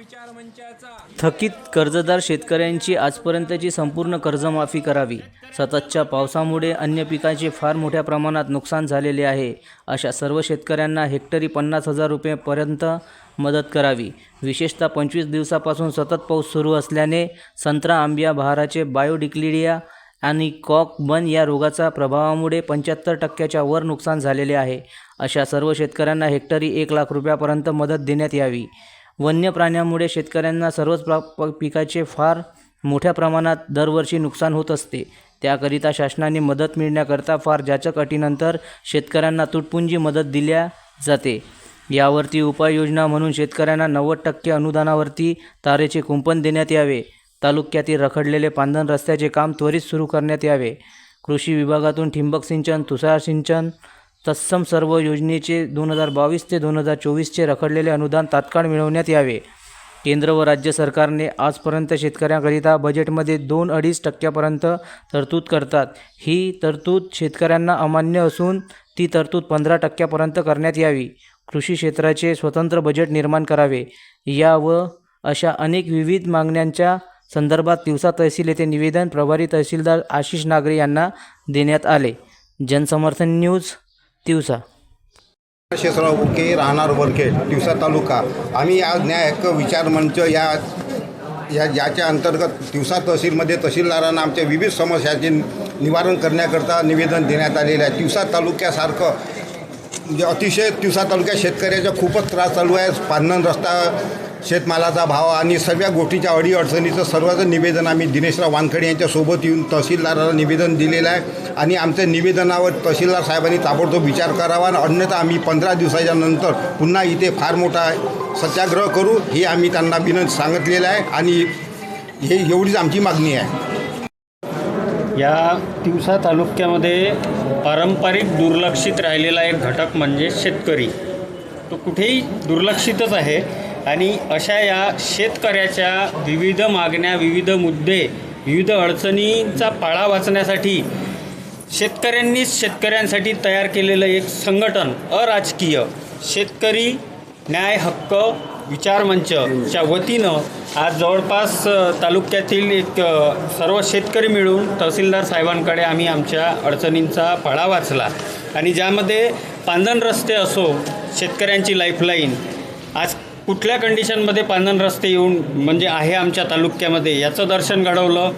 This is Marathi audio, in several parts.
विचार मंचाचा थकीत कर्जदार शेतकऱ्यांची आजपर्यंतची संपूर्ण कर्जमाफी करावी. सततच्या पावसामुळे अन्य पिकांचे फार मोठ्या प्रमाणात नुकसान झालेले आहे. अशा सर्व शेतकऱ्यांना हेक्टरी पन्नास हजार रुपयेपर्यंत मदत करावी. विशेषतः पंचवीस दिवसापासून सतत पाऊस सुरू असल्याने संत्रा आंबिया बहाराचे बायोडिक्लिडिया आणि कॉक बन या रोगाचा प्रभावामुळे पंच्याहत्तर टक्क्याच्या वर नुकसान झालेले आहे. अशा सर्व शेतकऱ्यांना हेक्टरी एक लाख रुपयापर्यंत मदत देण्यात यावी. वन्य प्राण्यांमुळे शेतकऱ्यांना सर्वच प्रा प- पिकाचे फार मोठ्या प्रमाणात दरवर्षी नुकसान होत असते. त्याकरिता शासनाने मदत मिळण्याकरता फार जाचक अटीनंतर शेतकऱ्यांना तुटपुंजी मदत दिल्या जाते. यावरती उपाययोजना म्हणून शेतकऱ्यांना नव्वद टक्के अनुदानावरती तारेचे कुंपण देण्यात यावे. तालुक्यातील रखडलेले पांधन रस्त्याचे काम त्वरित सुरू करण्यात यावे. कृषी विभागातून ठिंबक सिंचन तुषार सिंचन तत्सम सर्व योजनेचे दोन हजार बावीस ते दोन हजार चोवीसचे रखडलेले अनुदान तात्काळ मिळवण्यात यावे. केंद्र व राज्य सरकारने आजपर्यंत शेतकऱ्यांकरिता बजेटमध्ये दोन अडीच टक्क्यापर्यंत तरतूद करतात. ही तरतूद शेतकऱ्यांना अमान्य असून ती तरतूद पंधरा टक्क्यापर्यंत करण्यात यावी. कृषी क्षेत्राचे स्वतंत्र बजेट निर्माण करावे. या व अशा अनेक विविध मागण्यांच्या संदर्भात दिवसा तहसील येथे निवेदन प्रभारी तहसीलदार आशिष नागरे यांना देण्यात आले. जनसमर्थन न्यूज तिवसा शेषराव बुके राहणार वरखेड दिवसा तालुका. आम्ही आज न्याय हक्क विचार मंच या या याच्या अंतर्गत दिवसा तहसीलमध्ये तहसीलदारांना आमच्या विविध समस्यांचे निवारण करण्याकरता निवेदन देण्यात आलेलं आहे. दिवसा तालुक्यासारखं म्हणजे अतिशय दिवसा तालुक्यात शेतकऱ्याचा खूपच त्रास चालू आहे. पांधन रस्ता शेतमालाचा भाव आणि सर्व गोष्टीच्या अडीअडचणीचं सर्वांचं निवेदन आम्ही दिनेशराव वानखडे यांच्यासोबत येऊन तहसीलदाराला निवेदन दिलेलं आहे. आणि आमच्या निवेदनावर तहसीलदार साहेबांनी ताबडतोब विचार करावा आणि अन्यथा आम्ही पंधरा दिवसाच्या नंतर पुन्हा इथे फार मोठा सत्याग्रह करू हे आम्ही त्यांना विनंती सांगितलेलं आहे. आणि हे एवढीच आमची मागणी आहे. या तिवसा तालुक्यामध्ये पारंपरिक दुर्लक्षित राहिलेला एक घटक म्हणजे शेतकरी. तो कुठेही दुर्लक्षितच आहे. आणि अशा या शेतकऱ्याच्या विविध मागण्या विविध मुद्दे विविध अडचणींचा पाळा वाचण्यासाठी शेतकऱ्यांनीच शेतकऱ्यांसाठी तयार केलेलं एक संघटन अराजकीय शेतकरी न्याय हक्क विचार मंचच्या वतीनं आज जवळपास तालुक्यातील एक सर्व शेतकरी मिळून तहसीलदार साहेबांकडे आम्ही आमच्या अडचणींचा पाळा वाचला. आणि ज्यामध्ये पांधन रस्ते असो शेतकऱ्यांची लाईफलाईन आज कुठल्या कंडिशनमध्ये पांधन रस्ते येऊन म्हणजे आहे आमच्या तालुक्यामध्ये? याचं दर्शन घडवलं.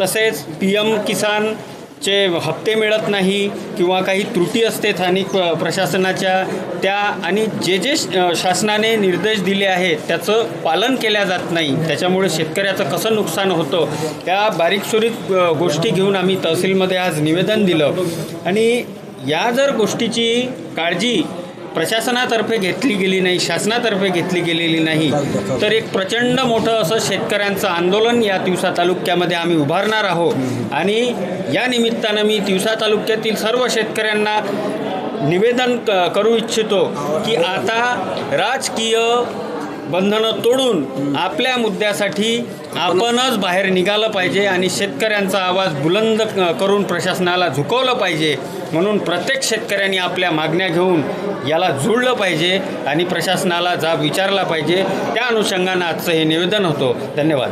तसेच पी एम किसानचे हप्ते मिळत नाही किंवा काही त्रुटी असते स्थानिक प्रशासनाच्या त्या आणि जे जे शासनाने निर्देश दिले आहेत त्याचं पालन केल्या जात नाही. त्याच्यामुळे शेतकऱ्याचं कसं नुकसान होतं त्या बारीकसुरीक गोष्टी घेऊन आम्ही तहसीलमध्ये आज निवेदन दिलं. आणि या जर गोष्टीची काळजी प्रशासनातर्फे घेतली गेली नाही शासनातर्फे घेतली गेलेली नाही. तर एक प्रचंड मोठं असं शेतकऱ्यांचं आंदोलन या तिवसा तालुक्यामध्ये आम्ही उभारणार आहोत. आणि या निमित्तानं मी तिवसा तालुक्यातील सर्व शेतकऱ्यांना निवेदन क करू इच्छितो की आता राजकीय बंधनं तोडून आपल्या मुद्द्यासाठी आपणच बाहेर निघालं पाहिजे आणि शेतकऱ्यांचा आवाज बुलंद क- करून प्रशासनाला झुकवलं पाहिजे म्हणून प्रत्येक शेतकऱ्यांनी आपल्या मागण्या घेऊन याला जुळलं पाहिजे आणि प्रशासनाला जाब विचारला पाहिजे. त्या अनुषंगानं आजचं हे निवेदन होतं. धन्यवाद.